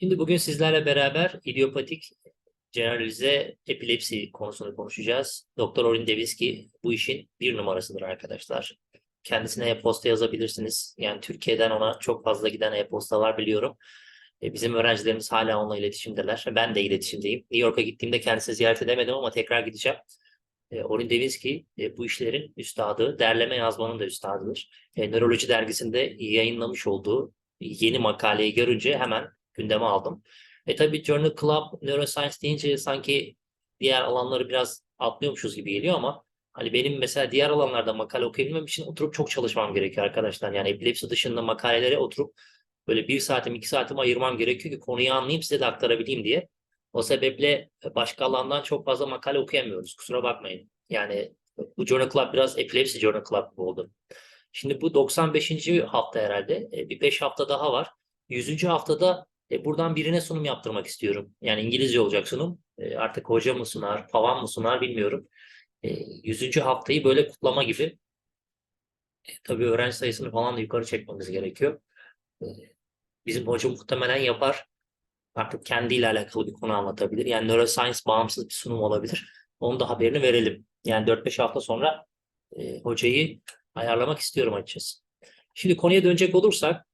Şimdi bugün sizlerle beraber idiopatik generalize epilepsi konusunu konuşacağız. Doktor Orin Deviski bu işin bir numarasıdır arkadaşlar. Kendisine e-posta yazabilirsiniz. Yani Türkiye'den ona çok fazla giden e-postalar biliyorum. E, Bizim öğrencilerimiz hala onunla iletişimdeler. Ben de iletişimdeyim. New York'a gittiğimde kendisini ziyaret edemedim ama tekrar gideceğim. E, Orin Deviski e, bu işlerin üstadı, derleme yazmanın da üstadıdır. Nöroloji dergisinde yayınlamış olduğu yeni makaleyi görünce hemen gündeme aldım. E tabii Journal Club Neuroscience deyince sanki diğer alanları biraz atlıyormuşuz gibi geliyor ama hani benim mesela diğer alanlarda makale okuyabilmem için oturup çok çalışmam gerekiyor arkadaşlar. Yani epilepsi dışında makalelere oturup böyle bir saatim iki saatimi ayırmam gerekiyor ki konuyu anlayayım size de aktarabileyim diye. O sebeple başka alandan çok fazla makale okuyamıyoruz. Kusura bakmayın. Yani bu Journal Club biraz epilepsi Journal Club gibi oldu. Şimdi bu 95. hafta herhalde. E, Bir 5 hafta daha var. 100. haftada e, buradan birine sunum yaptırmak istiyorum. Yani İngilizce olacak sunum. E, artık hoca mı sunar, pavan mı sunar bilmiyorum. E, 100. haftayı böyle kutlama gibi. E, tabii öğrenci sayısını falan da yukarı çekmemiz gerekiyor. E, bizim hoca muhtemelen yapar. Artık kendiyle alakalı bir konu anlatabilir. Yani neuroscience bağımsız bir sunum olabilir. Onun da haberini verelim. Yani 4-5 hafta sonra e, hocayı ayarlamak istiyorum açıkçası. Şimdi konuya dönecek olursak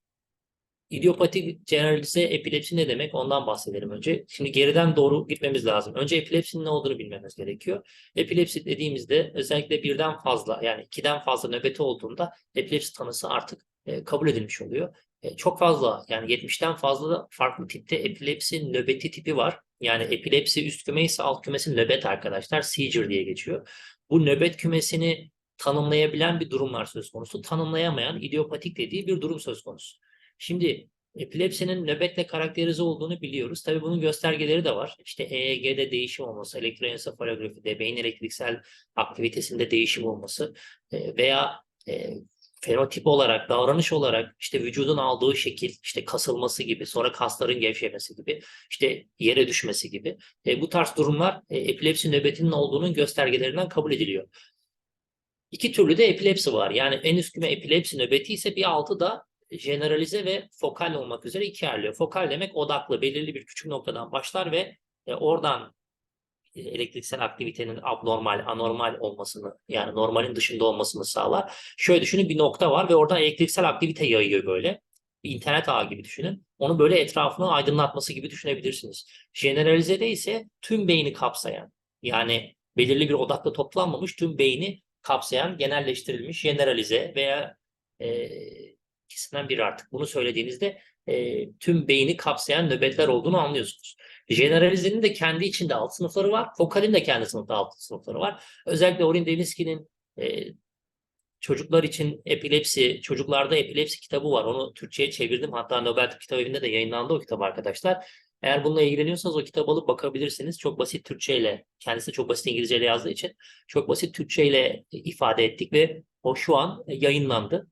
İdiopatik generalize epilepsi ne demek? Ondan bahsedelim önce. Şimdi geriden doğru gitmemiz lazım. Önce epilepsinin ne olduğunu bilmemiz gerekiyor. Epilepsi dediğimizde özellikle birden fazla yani ikiden fazla nöbeti olduğunda epilepsi tanısı artık e, kabul edilmiş oluyor. E, çok fazla yani 70'ten fazla farklı tipte epilepsi nöbeti tipi var. Yani epilepsi üst küme ise alt kümesi nöbet arkadaşlar. Seizure diye geçiyor. Bu nöbet kümesini tanımlayabilen bir durumlar söz konusu. Tanımlayamayan idiopatik dediği bir durum söz konusu. Şimdi epilepsinin nöbetle karakterize olduğunu biliyoruz. Tabii bunun göstergeleri de var. İşte EEG'de değişim olması, elektroensefalografide, beyin elektriksel aktivitesinde değişim olması e, veya e, fenotip olarak, davranış olarak işte vücudun aldığı şekil, işte kasılması gibi, sonra kasların gevşemesi gibi, işte yere düşmesi gibi. E, bu tarz durumlar e, epilepsi nöbetinin olduğunun göstergelerinden kabul ediliyor. İki türlü de epilepsi var. Yani en üst küme epilepsi nöbeti ise bir altı da generalize ve fokal olmak üzere iki ayrılıyor. Fokal demek odaklı, belirli bir küçük noktadan başlar ve e, oradan e, elektriksel aktivitenin abnormal, anormal olmasını yani normalin dışında olmasını sağlar. Şöyle düşünün bir nokta var ve oradan elektriksel aktivite yayıyor böyle. Bir internet ağı gibi düşünün. Onu böyle etrafını aydınlatması gibi düşünebilirsiniz. Generalize'de ise tüm beyni kapsayan yani belirli bir odakla toplanmamış tüm beyni kapsayan genelleştirilmiş generalize veya e, ikisinden biri artık bunu söylediğinizde e, tüm beyni kapsayan nöbetler olduğunu anlıyorsunuz. Generalizenin de kendi içinde alt sınıfları var. Fokalin de kendi sınıfta alt sınıfları var. Özellikle Orin Deviski'nin e, çocuklar için epilepsi, çocuklarda epilepsi kitabı var. Onu Türkçe'ye çevirdim. Hatta Nobel Tıp Kitap Evi'nde de yayınlandı o kitap arkadaşlar. Eğer bununla ilgileniyorsanız o kitabı alıp bakabilirsiniz. Çok basit Türkçeyle, kendisi çok basit İngilizceyle yazdığı için çok basit Türkçeyle ifade ettik ve o şu an yayınlandı.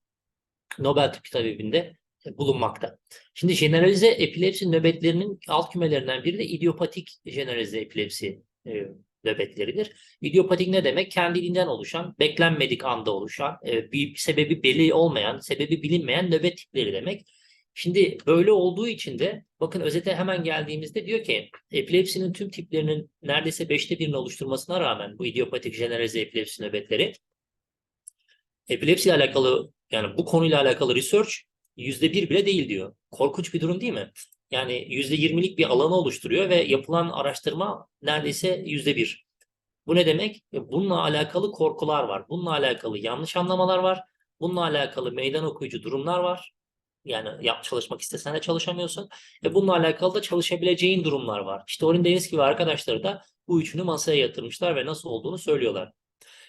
Nobel Tıp Kitap Evi'nde bulunmakta. Şimdi generalize epilepsi nöbetlerinin alt kümelerinden biri de idiopatik generalize epilepsi e, nöbetleridir. İdiopatik ne demek? Kendiliğinden oluşan, beklenmedik anda oluşan, e, bir sebebi belli olmayan, sebebi bilinmeyen nöbet tipleri demek. Şimdi böyle olduğu için de bakın özete hemen geldiğimizde diyor ki epilepsinin tüm tiplerinin neredeyse beşte birini oluşturmasına rağmen bu idiopatik generalize epilepsi nöbetleri epilepsi ile alakalı yani bu konuyla alakalı research yüzde bir bile değil diyor. Korkunç bir durum değil mi? Yani yüzde yirmilik bir alanı oluşturuyor ve yapılan araştırma neredeyse yüzde bir. Bu ne demek? E, Bununla alakalı korkular var. Bununla alakalı yanlış anlamalar var. Bununla alakalı meydan okuyucu durumlar var. Yani yap, çalışmak istesen de çalışamıyorsun. Ve bununla alakalı da çalışabileceğin durumlar var. İşte Orin Deniski ve arkadaşları da bu üçünü masaya yatırmışlar ve nasıl olduğunu söylüyorlar.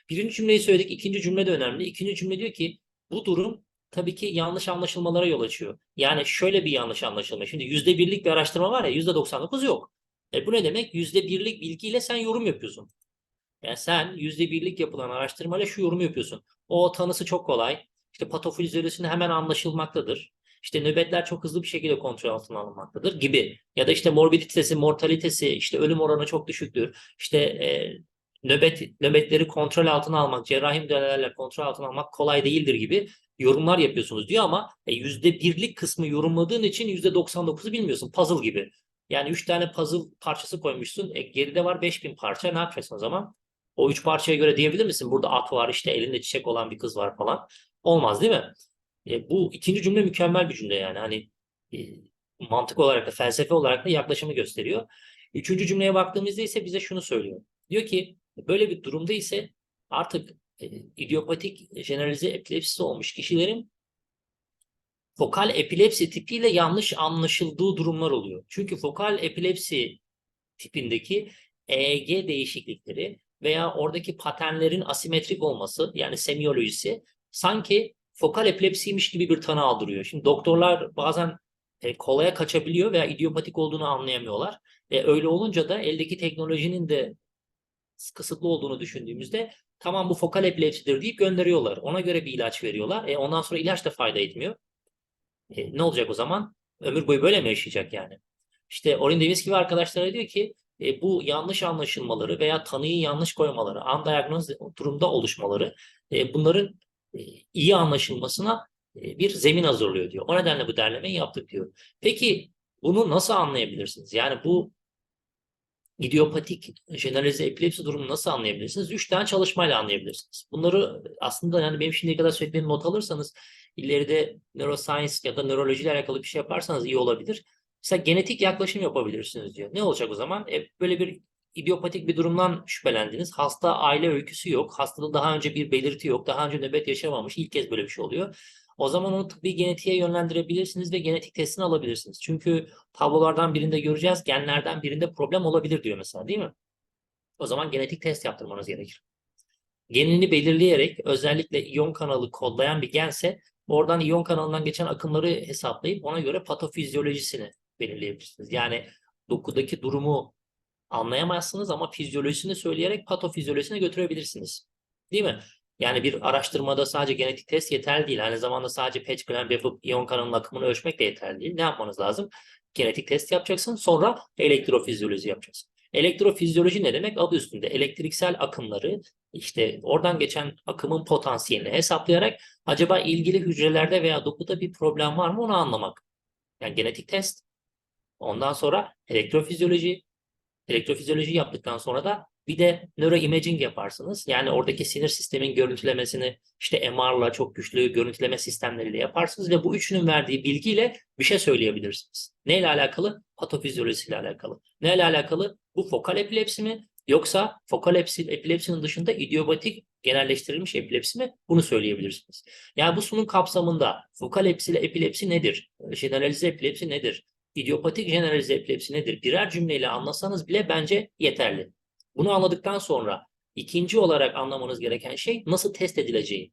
Birinci cümleyi söyledik. ikinci cümle de önemli. İkinci cümle diyor ki bu durum tabii ki yanlış anlaşılmalara yol açıyor. Yani şöyle bir yanlış anlaşılma. Şimdi yüzde birlik bir araştırma var ya yüzde 99 yok. E bu ne demek? Yüzde birlik bilgiyle sen yorum yapıyorsun. Yani sen yüzde birlik yapılan araştırmayla şu yorumu yapıyorsun. O tanısı çok kolay. İşte patofizyolisini hemen anlaşılmaktadır. İşte nöbetler çok hızlı bir şekilde kontrol altına alınmaktadır gibi. Ya da işte morbiditesi, mortalitesi, işte ölüm oranı çok düşüktür. İşte e, nöbet nöbetleri kontrol altına almak, cerrahi müdahalelerle kontrol altına almak kolay değildir gibi yorumlar yapıyorsunuz diyor ama e, yüzde birlik kısmı yorumladığın için yüzde 99'u bilmiyorsun. Puzzle gibi. Yani üç tane puzzle parçası koymuşsun. E, geride var 5000 parça. Ne yapacaksın o zaman? O üç parçaya göre diyebilir misin? Burada at var işte elinde çiçek olan bir kız var falan. Olmaz değil mi? E, bu ikinci cümle mükemmel bir cümle yani. Hani e, mantık olarak da felsefe olarak da yaklaşımı gösteriyor. Üçüncü cümleye baktığımızda ise bize şunu söylüyor. Diyor ki böyle bir durumda ise artık e, idiopatik jeneralize epilepsisi olmuş kişilerin fokal epilepsi tipiyle yanlış anlaşıldığı durumlar oluyor. Çünkü fokal epilepsi tipindeki EEG değişiklikleri veya oradaki paternlerin asimetrik olması yani semiyolojisi sanki fokal epilepsiymiş gibi bir tanı aldırıyor. Şimdi doktorlar bazen e, kolaya kaçabiliyor veya idiopatik olduğunu anlayamıyorlar. E, öyle olunca da eldeki teknolojinin de kısıtlı olduğunu düşündüğümüzde tamam bu fokal epilepsidir deyip gönderiyorlar. Ona göre bir ilaç veriyorlar. E, ondan sonra ilaç da fayda etmiyor. E, ne olacak o zaman? Ömür boyu böyle mi yaşayacak yani? İşte Orin Davis gibi arkadaşlara diyor ki e, bu yanlış anlaşılmaları veya tanıyı yanlış koymaları, undiagnosed durumda oluşmaları e, bunların e, iyi anlaşılmasına e, bir zemin hazırlıyor diyor. O nedenle bu derlemeyi yaptık diyor. Peki bunu nasıl anlayabilirsiniz? Yani bu idiopatik jeneralize epilepsi durumunu nasıl anlayabilirsiniz? Üç tane çalışmayla anlayabilirsiniz. Bunları aslında yani benim şimdiye kadar söylediğim not alırsanız ileride neuroscience ya da nörolojiyle alakalı bir şey yaparsanız iyi olabilir. Mesela genetik yaklaşım yapabilirsiniz diyor. Ne olacak o zaman? E, böyle bir idiopatik bir durumdan şüphelendiniz. Hasta aile öyküsü yok. Hastada daha önce bir belirti yok. Daha önce nöbet yaşamamış. İlk kez böyle bir şey oluyor. O zaman onu tıbbi genetiğe yönlendirebilirsiniz ve genetik testini alabilirsiniz. Çünkü tablolardan birinde göreceğiz, genlerden birinde problem olabilir diyor mesela değil mi? O zaman genetik test yaptırmanız gerekir. Genini belirleyerek özellikle iyon kanalı kodlayan bir gense oradan iyon kanalından geçen akımları hesaplayıp ona göre patofizyolojisini belirleyebilirsiniz. Yani dokudaki durumu anlayamazsınız ama fizyolojisini söyleyerek patofizyolojisine götürebilirsiniz. Değil mi? Yani bir araştırmada sadece genetik test yeterli değil. Aynı zamanda sadece patch clamp yapıp iyon kanalının akımını ölçmek de yeterli değil. Ne yapmanız lazım? Genetik test yapacaksın. Sonra elektrofizyoloji yapacaksın. Elektrofizyoloji ne demek? Adı üstünde elektriksel akımları işte oradan geçen akımın potansiyelini hesaplayarak acaba ilgili hücrelerde veya dokuda bir problem var mı onu anlamak. Yani genetik test. Ondan sonra elektrofizyoloji. Elektrofizyoloji yaptıktan sonra da bir de neuroimaging yaparsınız. Yani oradaki sinir sistemin görüntülemesini işte MR'la çok güçlü görüntüleme sistemleriyle yaparsınız ve bu üçünün verdiği bilgiyle bir şey söyleyebilirsiniz. Neyle alakalı? Patofizyolojisiyle alakalı. Neyle alakalı? Bu fokal epilepsi mi? Yoksa fokal epilepsinin dışında idiopatik genelleştirilmiş epilepsi mi? Bunu söyleyebilirsiniz. Yani bu sunum kapsamında fokal epilepsi nedir? Jeneralize epilepsi nedir? İdiopatik jeneralize epilepsi nedir? Birer cümleyle anlasanız bile bence yeterli. Bunu anladıktan sonra ikinci olarak anlamanız gereken şey nasıl test edileceği.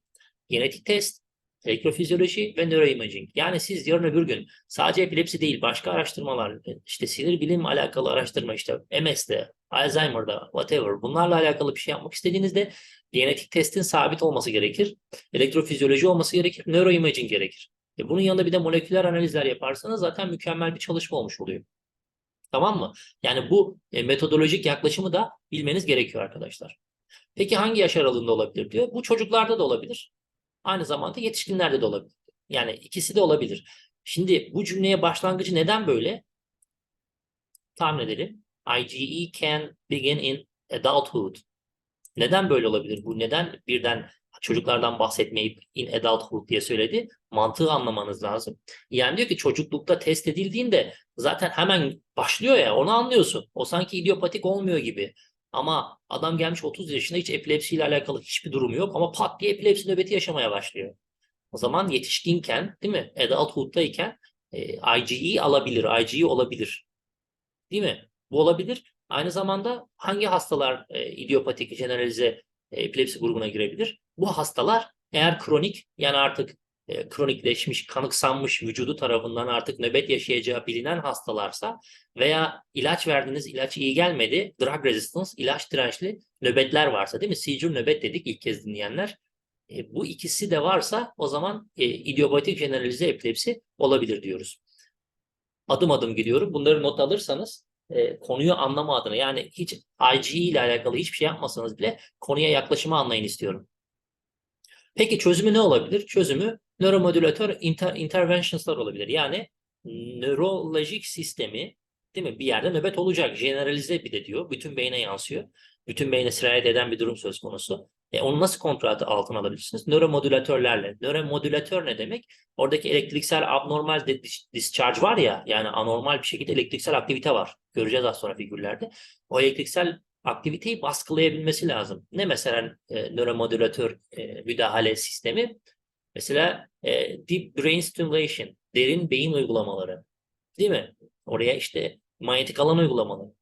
Genetik test, elektrofizyoloji ve nöroimaging. Yani siz yarın öbür gün sadece epilepsi değil başka araştırmalar, işte sinir bilim alakalı araştırma işte MS'de, Alzheimer'da, whatever bunlarla alakalı bir şey yapmak istediğinizde genetik testin sabit olması gerekir. Elektrofizyoloji olması gerekir, nöroimaging gerekir. E bunun yanında bir de moleküler analizler yaparsanız zaten mükemmel bir çalışma olmuş oluyor. Tamam mı? Yani bu e, metodolojik yaklaşımı da bilmeniz gerekiyor arkadaşlar. Peki hangi yaş aralığında olabilir diyor. Bu çocuklarda da olabilir. Aynı zamanda yetişkinlerde de olabilir. Yani ikisi de olabilir. Şimdi bu cümleye başlangıcı neden böyle? Tahmin edelim. IgE can begin in adulthood. Neden böyle olabilir? Bu neden birden çocuklardan bahsetmeyip in adulthood diye söyledi. Mantığı anlamanız lazım. Yani diyor ki çocuklukta test edildiğinde zaten hemen başlıyor ya onu anlıyorsun. O sanki idiopatik olmuyor gibi. Ama adam gelmiş 30 yaşında hiç epilepsiyle alakalı hiçbir durumu yok ama pat diye epilepsi nöbeti yaşamaya başlıyor. O zaman yetişkinken değil mi? Adulthood'dayken e, IgE alabilir, IgE olabilir. Değil mi? Bu olabilir. Aynı zamanda hangi hastalar e, idiopatik generalize e, epilepsi grubuna girebilir? Bu hastalar eğer kronik yani artık e, kronikleşmiş, kanıksanmış vücudu tarafından artık nöbet yaşayacağı bilinen hastalarsa veya ilaç verdiğiniz ilaç iyi gelmedi, drug resistance, ilaç dirençli nöbetler varsa değil mi? Seizure nöbet dedik ilk kez dinleyenler. E, bu ikisi de varsa o zaman e, idiopatik generalize epilepsi olabilir diyoruz. Adım adım gidiyorum. Bunları not alırsanız e, konuyu anlama adına yani hiç IGE ile alakalı hiçbir şey yapmasanız bile konuya yaklaşımı anlayın istiyorum. Peki çözümü ne olabilir? Çözümü nöromodülatör inter, interventions'lar olabilir. Yani nörolojik sistemi değil mi? Bir yerde nöbet olacak. Generalize bir de diyor. Bütün beyne yansıyor. Bütün beyne sirayet eden bir durum söz konusu. E onu nasıl kontrol altına alabilirsiniz? Nöromodülatörlerle. Nöromodülatör ne demek? Oradaki elektriksel abnormal discharge var ya yani anormal bir şekilde elektriksel aktivite var. Göreceğiz az sonra figürlerde. O elektriksel aktiviteyi baskılayabilmesi lazım. Ne mesela e, nöromodülatör e, müdahale sistemi? Mesela e, deep brain stimulation, derin beyin uygulamaları. Değil mi? Oraya işte manyetik alan uygulamaları.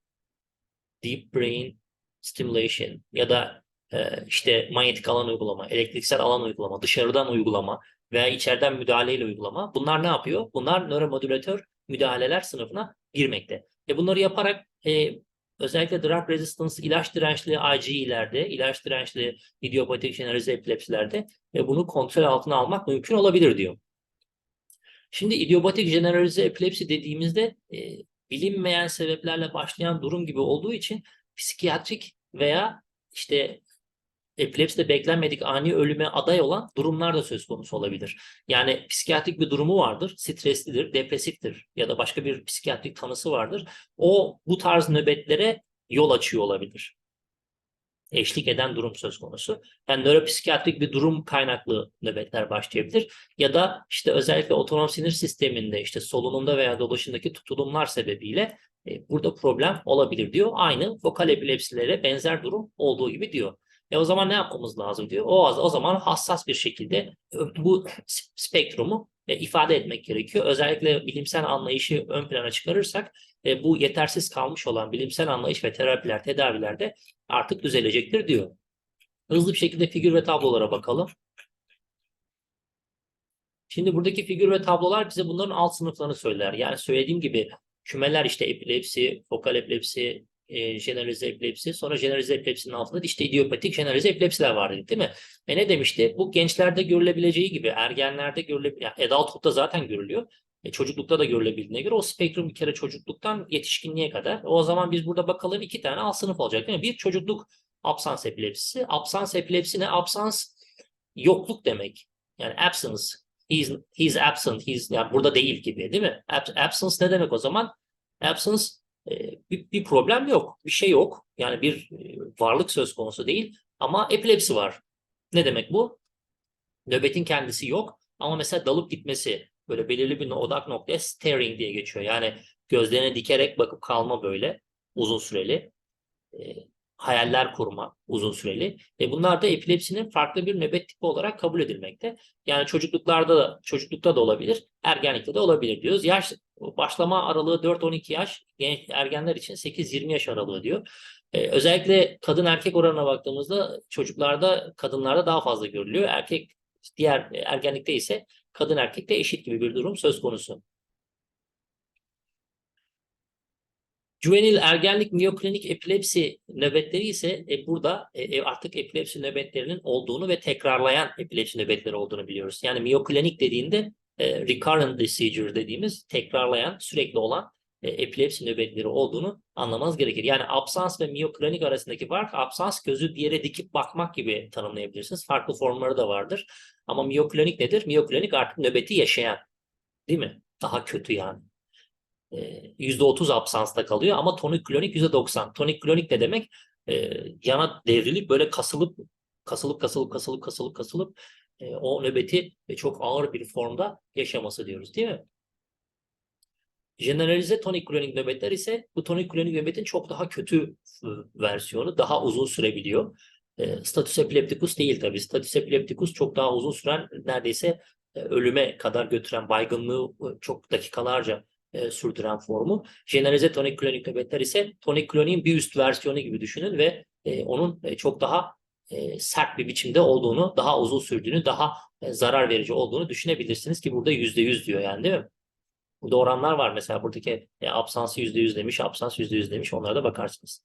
Deep brain stimulation ya da e, işte manyetik alan uygulama, elektriksel alan uygulama, dışarıdan uygulama veya içeriden müdahaleyle uygulama. Bunlar ne yapıyor? Bunlar nöromodülatör müdahaleler sınıfına girmekte. E bunları yaparak e, özellikle drug resistance ilaç dirençli IgE'lerde, ilaç dirençli idiopatik generalize epilepsilerde e, bunu kontrol altına almak mümkün olabilir diyor. Şimdi idiopatik generalize epilepsi dediğimizde e, bilinmeyen sebeplerle başlayan durum gibi olduğu için psikiyatrik veya işte epilepside beklenmedik ani ölüme aday olan durumlar da söz konusu olabilir. Yani psikiyatrik bir durumu vardır, streslidir, depresiftir ya da başka bir psikiyatrik tanısı vardır. O bu tarz nöbetlere yol açıyor olabilir. Eşlik eden durum söz konusu. Yani nöropsikiyatrik bir durum kaynaklı nöbetler başlayabilir. Ya da işte özellikle otonom sinir sisteminde işte solunumda veya dolaşımdaki tutulumlar sebebiyle e, burada problem olabilir diyor. Aynı vokal epilepsilere benzer durum olduğu gibi diyor. E o zaman ne yapmamız lazım diyor. O, o zaman hassas bir şekilde e, bu spektrumu e, ifade etmek gerekiyor. Özellikle bilimsel anlayışı ön plana çıkarırsak e, bu yetersiz kalmış olan bilimsel anlayış ve terapiler, tedavilerde artık düzelecektir diyor. Hızlı bir şekilde figür ve tablolara bakalım. Şimdi buradaki figür ve tablolar bize bunların alt sınıflarını söyler. Yani söylediğim gibi kümeler işte epilepsi, fokal epilepsi, e, generalize epilepsi. Sonra generalize epilepsinin altında işte idiopatik generalize epilepsiler var dedik değil mi? E ne demişti? Bu gençlerde görülebileceği gibi ergenlerde görülebilir. Yani adulthood'da zaten görülüyor. E, çocuklukta da görülebildiğine göre o spektrum bir kere çocukluktan yetişkinliğe kadar. O zaman biz burada bakalım iki tane alt sınıf olacak değil mi? Bir çocukluk absans epilepsisi. Absans epilepsi ne? Absans yokluk demek. Yani absence. He's, he's absent. He's, yani burada değil gibi değil mi? Ab- absence ne demek o zaman? Absence bir, bir problem yok. Bir şey yok. Yani bir varlık söz konusu değil. Ama epilepsi var. Ne demek bu? Nöbetin kendisi yok. Ama mesela dalıp gitmesi böyle belirli bir odak noktaya staring diye geçiyor. Yani gözlerine dikerek bakıp kalma böyle uzun süreli. Hayaller kurma uzun süreli. Ve bunlar da epilepsinin farklı bir nöbet tipi olarak kabul edilmekte. Yani çocukluklarda da çocuklukta da olabilir, ergenlikte de olabilir diyoruz. Yaş başlama aralığı 4-12 yaş, genç ergenler için 8-20 yaş aralığı diyor. Ee, özellikle kadın erkek oranına baktığımızda çocuklarda, kadınlarda daha fazla görülüyor. Erkek diğer ergenlikte ise kadın erkekte eşit gibi bir durum söz konusu. Juvenil ergenlik miyoklinik epilepsi nöbetleri ise e, burada e, artık epilepsi nöbetlerinin olduğunu ve tekrarlayan epilepsi nöbetleri olduğunu biliyoruz. Yani miyoklinik dediğinde e, recurrent seizure dediğimiz tekrarlayan sürekli olan e, epilepsi nöbetleri olduğunu anlamanız gerekir. Yani absans ve miyoklinik arasındaki fark absans gözü bir yere dikip bakmak gibi tanımlayabilirsiniz. Farklı formları da vardır. Ama miyoklinik nedir? Miyoklinik artık nöbeti yaşayan. Değil mi? Daha kötü yani. %30 absansta kalıyor ama tonik klonik %90. Tonik klonik ne demek? E, yana devrilip böyle kasılıp kasılıp kasılıp kasılıp kasılıp kasılıp e, o nöbeti çok ağır bir formda yaşaması diyoruz değil mi? Generalize tonik klonik nöbetler ise bu tonik klonik nöbetin çok daha kötü versiyonu, daha uzun sürebiliyor. E, status epilepticus değil tabii. Status epilepticus çok daha uzun süren, neredeyse e, ölüme kadar götüren baygınlığı çok dakikalarca e, sürdüren formu. Generalize tonik klonik nöbetler ise tonik kloniğin bir üst versiyonu gibi düşünün ve e, onun e, çok daha e, sert bir biçimde olduğunu, daha uzun sürdüğünü, daha e, zarar verici olduğunu düşünebilirsiniz ki burada yüzde yüz diyor yani değil mi? Burada oranlar var mesela buradaki e, absansı yüzde yüz demiş, absans yüzde yüz demiş onlara da bakarsınız.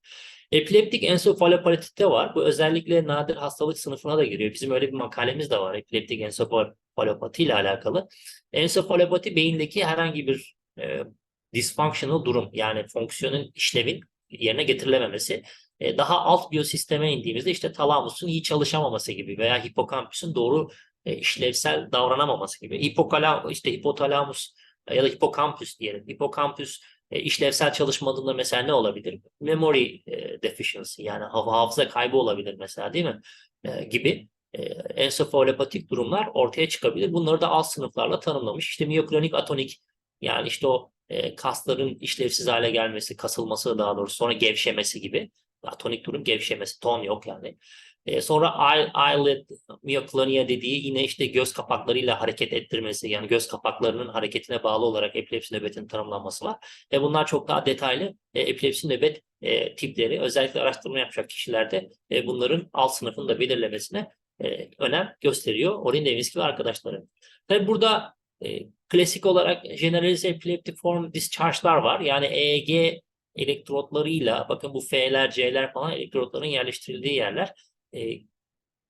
Epileptik ensefalopatite var. Bu özellikle nadir hastalık sınıfına da giriyor. Bizim öyle bir makalemiz de var epileptik ensefalopati ile alakalı. Ensefalopati beyindeki herhangi bir e, dysfunctional durum yani fonksiyonun işlevin yerine getirilememesi. E, daha alt biyosisteme indiğimizde işte talamusun iyi çalışamaması gibi veya hipokampüsün doğru e, işlevsel davranamaması gibi. Hipokala, işte hipotalamus ya da hipokampüs diyelim. Hipokampüs e, işlevsel çalışmadığında mesela ne olabilir? Memory e, deficiency yani hafıza kaybı olabilir mesela değil mi? E, gibi e, ensefalopatik durumlar ortaya çıkabilir. Bunları da alt sınıflarla tanımlamış. İşte miyoklonik atonik yani işte o e, kasların işlevsiz hale gelmesi, kasılması daha doğrusu sonra gevşemesi gibi. Atonik durum gevşemesi, ton yok yani. E, sonra eye- eyelid miyoklonia dediği yine işte göz kapaklarıyla hareket ettirmesi yani göz kapaklarının hareketine bağlı olarak epilepsi nöbetinin tanımlanması var. Ve bunlar çok daha detaylı e, epilepsi nöbet e, tipleri özellikle araştırma yapacak kişilerde e, bunların alt sınıfını da belirlemesine e, önem gösteriyor. Orin Devinsky ve arkadaşları. Tabi burada e, klasik olarak generalize epileptiform discharge'lar var. Yani EEG elektrotlarıyla bakın bu F'ler, C'ler falan elektrotların yerleştirildiği yerler e,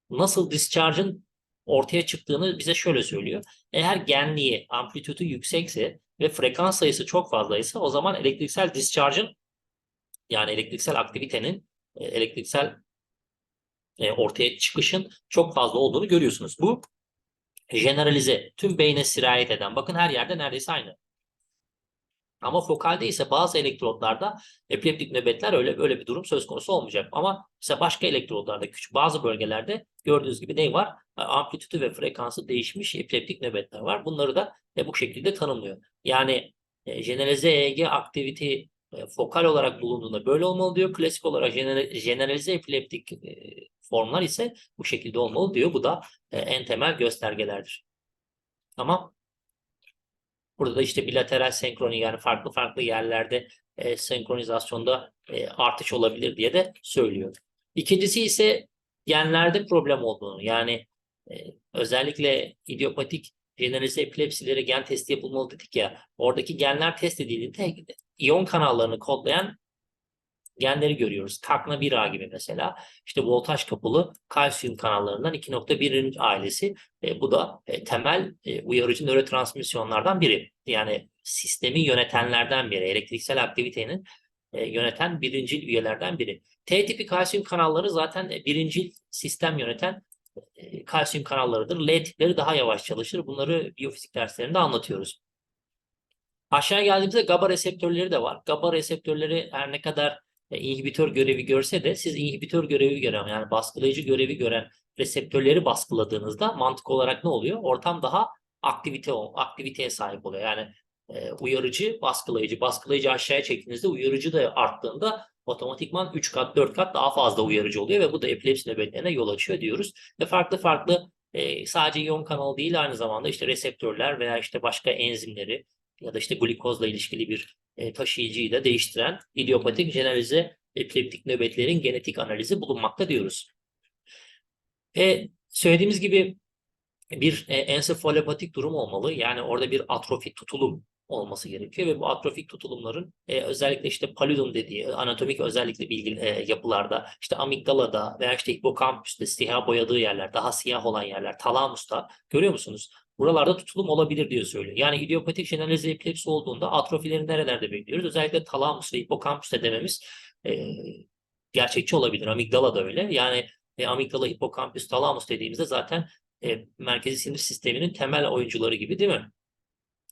nasıl discharge'ın ortaya çıktığını bize şöyle söylüyor. Eğer genliği, amplitüdü yüksekse ve frekans sayısı çok fazlaysa o zaman elektriksel discharge'ın yani elektriksel aktivitenin e, elektriksel e, ortaya çıkışın çok fazla olduğunu görüyorsunuz. Bu generalize, tüm beyne sirayet eden. Bakın her yerde neredeyse aynı. Ama fokalde ise bazı elektrotlarda epileptik nöbetler öyle böyle bir durum söz konusu olmayacak. Ama mesela başka elektrotlarda küçük bazı bölgelerde gördüğünüz gibi ne var? Amplitüdü ve frekansı değişmiş epileptik nöbetler var. Bunları da e, bu şekilde tanımlıyor. Yani e, generalize EEG aktivite e, fokal olarak bulunduğunda böyle olmalı diyor. Klasik olarak genera- generalize epileptik e, formlar ise bu şekilde olmalı diyor. Bu da e, en temel göstergelerdir. Tamam. Burada da işte bilateral senkroni yani farklı farklı yerlerde e, senkronizasyonda e, artış olabilir diye de söylüyor. İkincisi ise genlerde problem olduğunu yani e, özellikle idiopatik generalize epilepsilere gen testi yapılmalı dedik ya oradaki genler test edildiğinde iyon kanallarını kodlayan genleri görüyoruz. Kakna 1A gibi mesela. İşte voltaj kapılı kalsiyum kanallarından 2.1'in ailesi. E, bu da e, temel e, uyarıcı nörotransmisyonlardan biri. Yani sistemi yönetenlerden biri. Elektriksel aktivitenin e, yöneten birincil üyelerden biri. T tipi kalsiyum kanalları zaten e, birincil sistem yöneten e, kalsiyum kanallarıdır. L tipleri daha yavaş çalışır. Bunları biyofizik derslerinde anlatıyoruz. Aşağı geldiğimizde GABA reseptörleri de var. GABA reseptörleri her ne kadar e, inhibitör görevi görse de siz inhibitör görevi gören yani baskılayıcı görevi gören reseptörleri baskıladığınızda mantık olarak ne oluyor? Ortam daha aktivite aktiviteye sahip oluyor. Yani e, uyarıcı, baskılayıcı, baskılayıcı aşağıya çektiğinizde uyarıcı da arttığında otomatikman 3 kat 4 kat daha fazla uyarıcı oluyor ve bu da epilepsi nöbetlerine yol açıyor diyoruz. Ve farklı farklı e, sadece iyon kanalı değil aynı zamanda işte reseptörler veya işte başka enzimleri ya da işte glikozla ilişkili bir e, taşıyıcıyı da değiştiren idiopatik generalize epileptik nöbetlerin genetik analizi bulunmakta diyoruz. Ve söylediğimiz gibi bir e, ensefalopatik durum olmalı. Yani orada bir atrofik tutulum olması gerekiyor ve bu atrofik tutulumların e, özellikle işte paludum dediği anatomik özellikle bilgi e, yapılarda işte amigdalada veya işte hipokampüste siyah boyadığı yerler daha siyah olan yerler talamusta görüyor musunuz? Buralarda tutulum olabilir diye söylüyor. Yani idiopatik generalize epilepsi olduğunda atrofileri nerelerde bekliyoruz? Özellikle talamus ve hipokampüste dememiz e, gerçekçi olabilir. Amigdala da öyle. Yani e, amigdala, hipokampüs, talamus dediğimizde zaten e, merkezi sinir sisteminin temel oyuncuları gibi değil mi?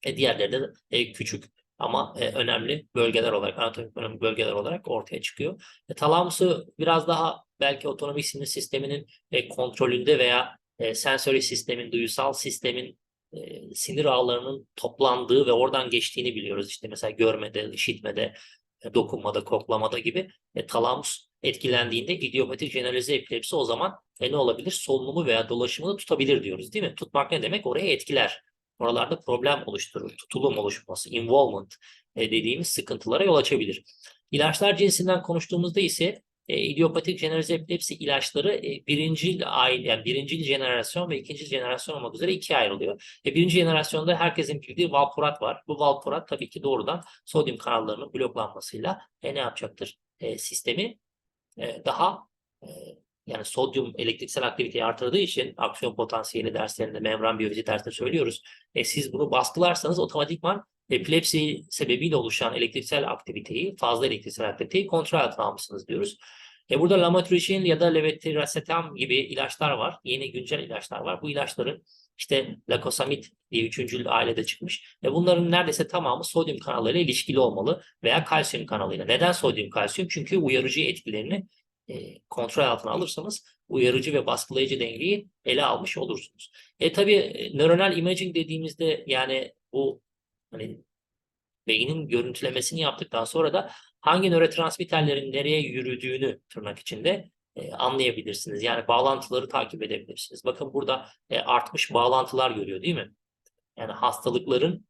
E, diğerleri de e, küçük ama e, önemli bölgeler olarak, anatomik önemli bölgeler olarak ortaya çıkıyor. E, talamusu biraz daha belki otonomik sinir sisteminin e, kontrolünde veya e, sensori sistemin, duyusal sistemin e, sinir ağlarının toplandığı ve oradan geçtiğini biliyoruz. İşte mesela görmede, işitmede, e, dokunmada, koklamada gibi e, talamus etkilendiğinde idiopatik generalize epilepsi o zaman e, ne olabilir? Solunumu veya dolaşımını tutabilir diyoruz değil mi? Tutmak ne demek? Oraya etkiler. Oralarda problem oluşturur. Tutulum oluşması, involvement e, dediğimiz sıkıntılara yol açabilir. İlaçlar cinsinden konuştuğumuzda ise e, idiopatik generalize epilepsi ilaçları e, birincil aile, yani birincil jenerasyon ve ikinci jenerasyon olmak üzere ikiye ayrılıyor. E, birinci jenerasyonda herkesin bildiği valproat var. Bu valproat tabii ki doğrudan sodyum kanallarının bloklanmasıyla e, ne yapacaktır? E, sistemi e, daha e, yani sodyum elektriksel aktiviteyi artırdığı için aksiyon potansiyeli derslerinde, membran biyoloji dersinde söylüyoruz. E, siz bunu baskılarsanız otomatikman epilepsi sebebiyle oluşan elektriksel aktiviteyi, fazla elektriksel aktiviteyi kontrol altına almışsınız diyoruz. E burada lamotrigin ya da levetiracetam gibi ilaçlar var. Yeni güncel ilaçlar var. Bu ilaçların işte lakosamid diye üçüncü ailede çıkmış. Ve bunların neredeyse tamamı sodyum kanalıyla ilişkili olmalı veya kalsiyum kanalıyla. Neden sodyum kalsiyum? Çünkü uyarıcı etkilerini e, kontrol altına alırsanız uyarıcı ve baskılayıcı dengeyi ele almış olursunuz. E tabii e, nöronal imaging dediğimizde yani bu hani beynin görüntülemesini yaptıktan sonra da hangi nörotransmitterlerin nereye yürüdüğünü tırnak içinde e, anlayabilirsiniz. Yani bağlantıları takip edebilirsiniz. Bakın burada e, artmış bağlantılar görüyor değil mi? Yani hastalıkların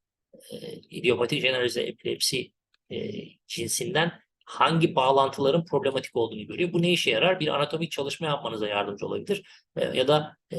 e, idiopatik jeneralize epilepsi e, cinsinden hangi bağlantıların problematik olduğunu görüyor. Bu ne işe yarar? Bir anatomik çalışma yapmanıza yardımcı olabilir. E, ya da e,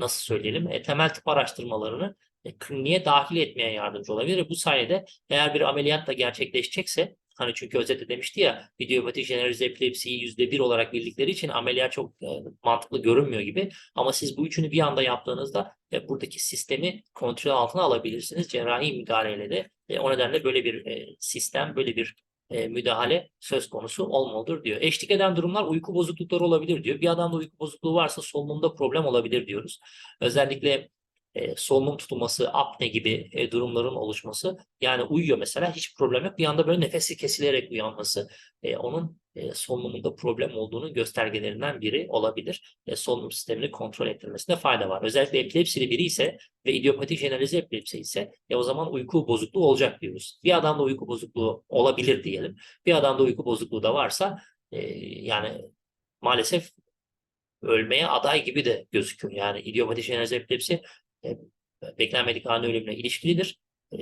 nasıl söyleyelim? E, temel tıp araştırmalarını e, kliniğe dahil etmeye yardımcı olabilir. Bu sayede eğer bir ameliyat da gerçekleşecekse Hani çünkü özetle demişti ya idiopatik jeneralize epilepsiyi yüzde bir olarak bildikleri için ameliyat çok e, mantıklı görünmüyor gibi. Ama siz bu üçünü bir anda yaptığınızda e, buradaki sistemi kontrol altına alabilirsiniz. Cerrahi müdahaleyle de e, o nedenle böyle bir e, sistem, böyle bir e, müdahale söz konusu olmalıdır diyor. Eşlik eden durumlar uyku bozuklukları olabilir diyor. Bir adamda uyku bozukluğu varsa solunumda problem olabilir diyoruz. Özellikle e, solunum tutulması, apne gibi e, durumların oluşması. Yani uyuyor mesela hiç problem yok. Bir anda böyle nefesi kesilerek uyanması e, onun e, solunumunda problem olduğunu göstergelerinden biri olabilir. E, solunum sistemini kontrol ettirmesinde fayda var. Özellikle epilepsili biri ise ve idiopatik jeneralize epilepsi ise e, o zaman uyku bozukluğu olacak diyoruz. Bir adamda uyku bozukluğu olabilir diyelim. Bir adamda uyku bozukluğu da varsa e, yani maalesef ölmeye aday gibi de gözüküyor. Yani idiopatik jeneralize epilepsi e, beklenmedik ani ölümle ilişkilidir. E,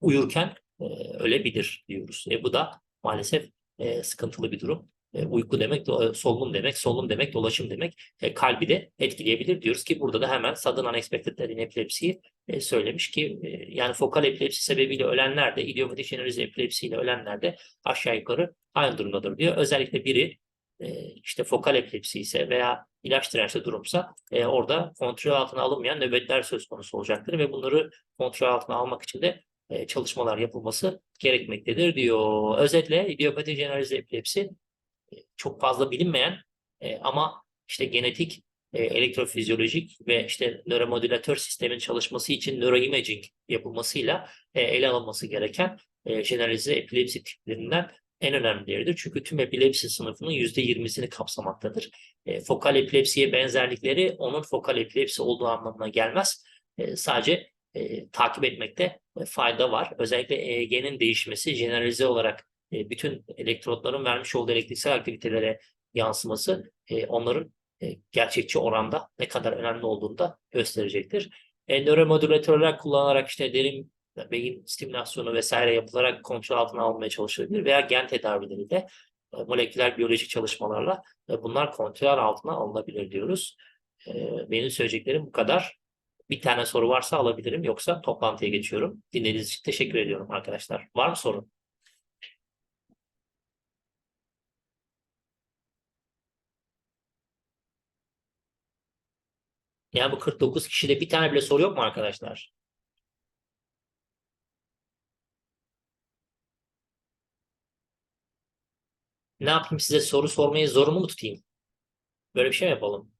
uyurken e, ölebilir diyoruz. E, bu da maalesef e, sıkıntılı bir durum. E, uyku demek, do, solunum demek, solunum demek, dolaşım demek e, kalbi de etkileyebilir diyoruz ki burada da hemen sudden unexpected derin epilepsiyi e, söylemiş ki e, yani fokal epilepsi sebebiyle ölenler de idiopatik jeneralize epilepsiyle ölenler de aşağı yukarı aynı durumdadır diyor. Özellikle biri e, işte fokal epilepsi ise veya ilaç dirençli durumsa e, orada kontrol altına alınmayan nöbetler söz konusu olacaktır ve bunları kontrol altına almak için de e, çalışmalar yapılması gerekmektedir diyor. Özetle idiopati jeneralize epilepsi e, çok fazla bilinmeyen e, ama işte genetik, e, elektrofizyolojik ve işte nöromodülatör sistemin çalışması için nöroimaging yapılmasıyla e, ele alınması gereken e, jeneralize epilepsi tiplerinden en önemlileridir. Çünkü tüm epilepsi sınıfının %20'sini kapsamaktadır. E, fokal epilepsiye benzerlikleri onun fokal epilepsi olduğu anlamına gelmez. E, sadece e, takip etmekte fayda var. Özellikle EEG'nin değişmesi generalize olarak e, bütün elektrotların vermiş olduğu elektriksel aktivitelere yansıması e, onların e, gerçekçi oranda ne kadar önemli olduğunu da gösterecektir. E, nöromodülatörler kullanarak işte derin beyin stimülasyonu vesaire yapılarak kontrol altına almaya çalışılabilir veya gen tedavileriyle e, moleküler biyolojik çalışmalarla bunlar kontrol altına alınabilir diyoruz. Benim söyleyeceklerim bu kadar. Bir tane soru varsa alabilirim yoksa toplantıya geçiyorum. Dinlediğiniz için teşekkür ediyorum arkadaşlar. Var mı sorun? Yani bu 49 kişide bir tane bile soru yok mu arkadaşlar? Ne yapayım size soru sormayı zorumu mu tutayım? Böyle bir şey mi yapalım?